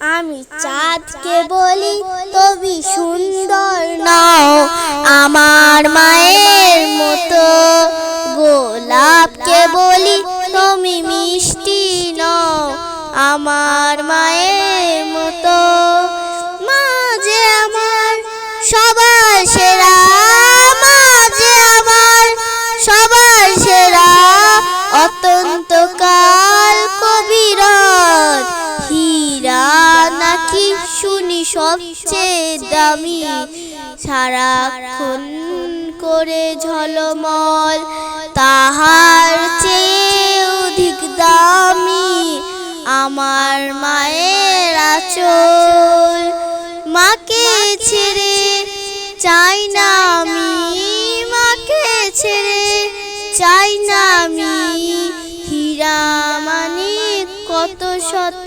আমি চাঁদকে বলি তবি সুন্দর নাও। আমার মায়ের মতো গোলাপকে বলি তুমি মিষ্টি নাও। আমার মায়ের মতো মা যে আমার সবার সেরা সবচেয়ে দামি সারাক্ষণ করে ঝলমল। তাহার চেয়ে অধিক দামি আমার মায়ের আচল। মাকে ছেড়ে চাই না আমি, মাকে ছেড়ে চাই না আমি। হীরা মানে কত শত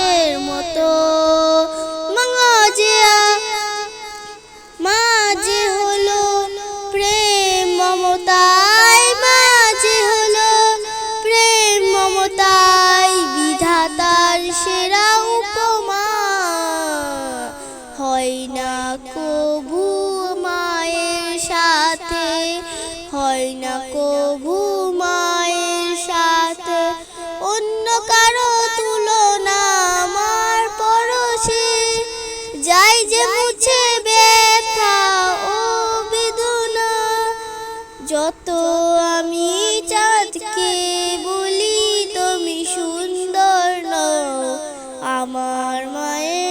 হয় না কবু মায়ের সাথে। অন্য কারও তুলনা আমার পরশে। যাই যে মুছে ব্যথা ও বেদনা, যত আমি চাঁদকে বলি তুমি সুন্দর নও। আমার মায়ের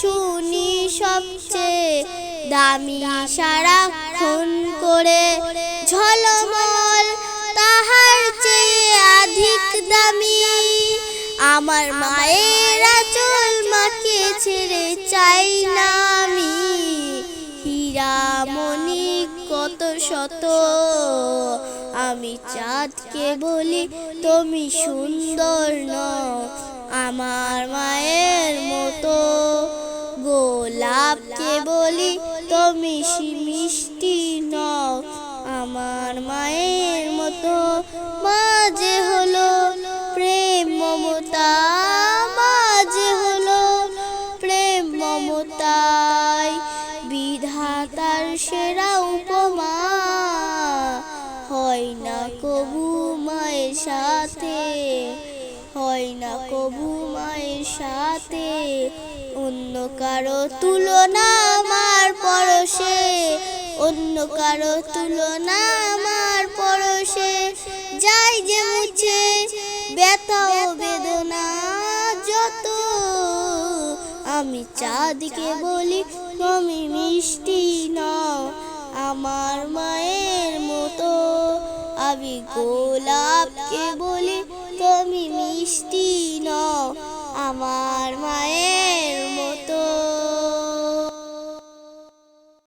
শুনি সবচেয়ে দামি সারাক্ষণ করে ঝলমল তাহার চেয়ে অধিক দামি। আমার মায়ের আচল মাকে ছেড়ে চাই না আমি। হীরামণি কত শত, আমি চাঁদকে বলি তুমি সুন্দর নও। আমার মায়ের গোলাপকে বলি, তুমি মিষ্টি নও। আমার মায়ের মতো মাঝে হলো প্রেম মমতা মাঝে হলো প্রেম মমতায় বিধাতার সেরা উপমা হয় না কবু মায়ের সাথে। না কবু মায়ের সাথে, অন্য কারও তুলনা আমার পরশে, অন্য কারও তুলনা আমার পরশে। যাই যে মুছে ব্যথা ও বেদনা যত। আমি চাঁদকে বলি, তুমি মিষ্টি নাও, আমার মায়ের মতো। আমি গোলাপকে বলি মিষ্টি নাও আমার মায়ের